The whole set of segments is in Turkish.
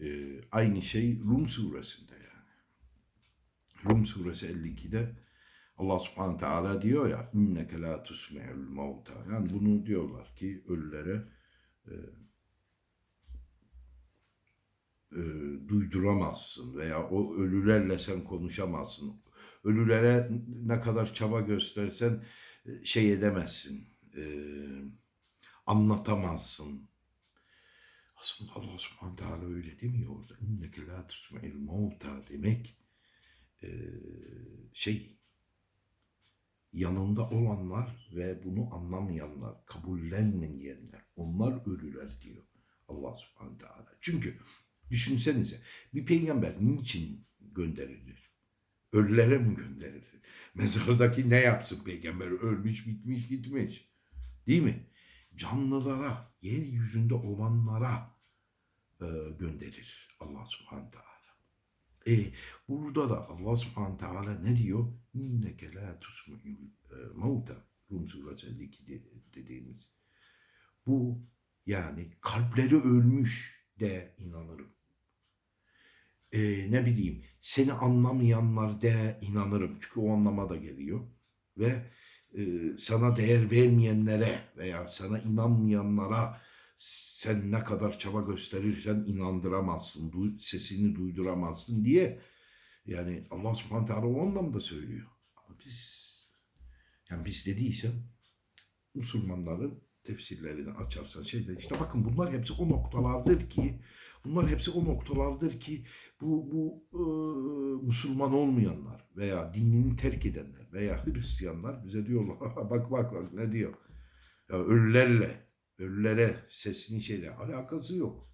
Ee, aynı şey Rum suresinde yani. Rum suresi 52'de Allah subhanahu teala diyor ya inneke la tusmi'ul mevta. Yani bunu diyorlar ki ölülere e, e, duyduramazsın veya o ölülerle sen konuşamazsın. Ölülere ne kadar çaba göstersen e, şey edemezsin. e, anlatamazsın. Aslında Allah subhanahu teala öyle demiyor orada. İnneke la tusmi'il mevta demek e, şey yanında olanlar ve bunu anlamayanlar, kabullenmeyenler, onlar ölüler diyor Allah subhanahu teala. Çünkü düşünsenize bir peygamber niçin gönderilir? Ölülere mi gönderilir? Mezardaki ne yapsın peygamber? Ölmüş, bitmiş, gitmiş. Değil mi? Canlılara, yeryüzünde olanlara gönderir Allah subhanahu teala. E, burada da Allah subhanahu teala ne diyor? İnneke la tusmi'ul e, mevta. Rum suresi 52 de- dediğimiz. Bu yani kalpleri ölmüş de inanırım. E, ne bileyim seni anlamayanlar de inanırım. Çünkü o anlama da geliyor. Ve e, sana değer vermeyenlere veya sana inanmayanlara sen ne kadar çaba gösterirsen inandıramazsın, duy- sesini duyduramazsın diye yani Allah subhanahu teala o anlamda söylüyor. Ama biz yani biz dediysem Müslümanların tefsirlerini açarsan şeyde işte bakın bunlar hepsi o noktalardır ki bunlar hepsi o noktalardır ki bu bu e, Müslüman olmayanlar veya dinini terk edenler veya Hristiyanlar bize diyorlar bak bak bak ne diyor ya ölülerle ölülere sesini şeyle alakası yok.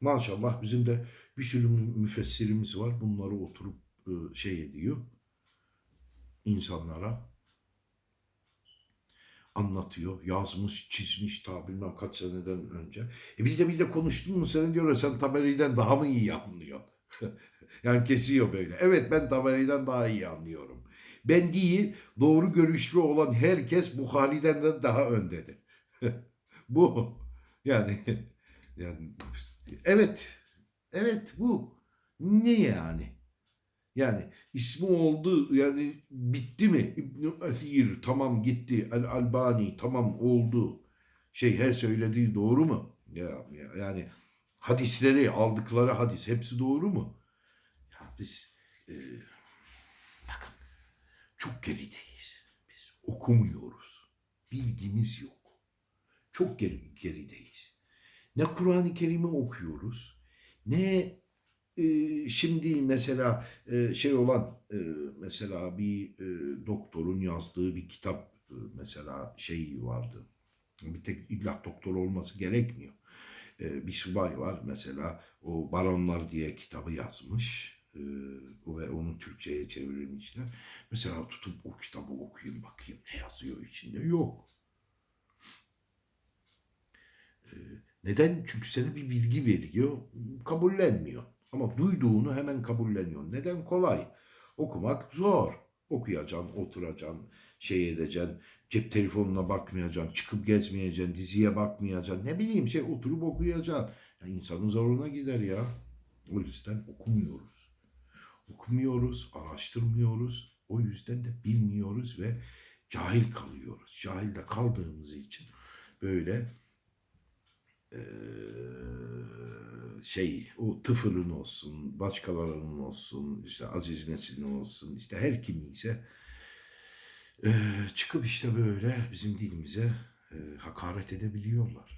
Maşallah bizim de bir sürü mü- müfessirimiz var. Bunları oturup e, şey ediyor. insanlara anlatıyor. Yazmış, çizmiş ta bilmem kaç seneden önce. E bir de bir de konuştun mu sen diyor sen Taberi'den daha mı iyi anlıyorsun? yani kesiyor böyle. Evet ben Taberi'den daha iyi anlıyorum. Ben değil doğru görüşlü olan herkes Bukhari'den de daha öndedir. bu yani yani evet evet bu ne yani? Yani ismi oldu yani bitti mi? İbn Esir tamam gitti. El Albani tamam oldu. Şey her söylediği doğru mu? Ya, ya- yani hadisleri aldıkları hadis hepsi doğru mu? Ya biz e, çok gerideyiz. Biz okumuyoruz. Bilgimiz yok. Çok geri, gerideyiz. Ne Kur'an-ı Kerim'i okuyoruz, ne e, şimdi mesela e, şey olan e, mesela bir e, doktorun yazdığı bir kitap e, mesela şey vardı. Bir tek illa doktor olması gerekmiyor. E, bir subay var mesela o Baronlar diye kitabı yazmış e, ve onu Türkçe'ye çevirmişler. Mesela tutup o kitabı okuyayım bakayım ne yazıyor içinde yok. E, neden? Çünkü sana bir bilgi veriyor, kabullenmiyor. Ama duyduğunu hemen kabulleniyor. Neden? Kolay. Okumak zor. Okuyacaksın, oturacaksın, şey edeceksin, cep telefonuna bakmayacaksın, çıkıp gezmeyeceksin, diziye bakmayacaksın. Ne bileyim şey oturup okuyacaksın. Ya insanın zoruna gider ya. O yüzden okumuyoruz. Okumuyoruz, araştırmıyoruz. O yüzden de bilmiyoruz ve cahil kalıyoruz. Cahil de kaldığımız için böyle şey o tıfırın olsun, başkalarının olsun, işte Aziz Nesin'in olsun, işte her kimi ise çıkıp işte böyle bizim dilimize hakaret edebiliyorlar.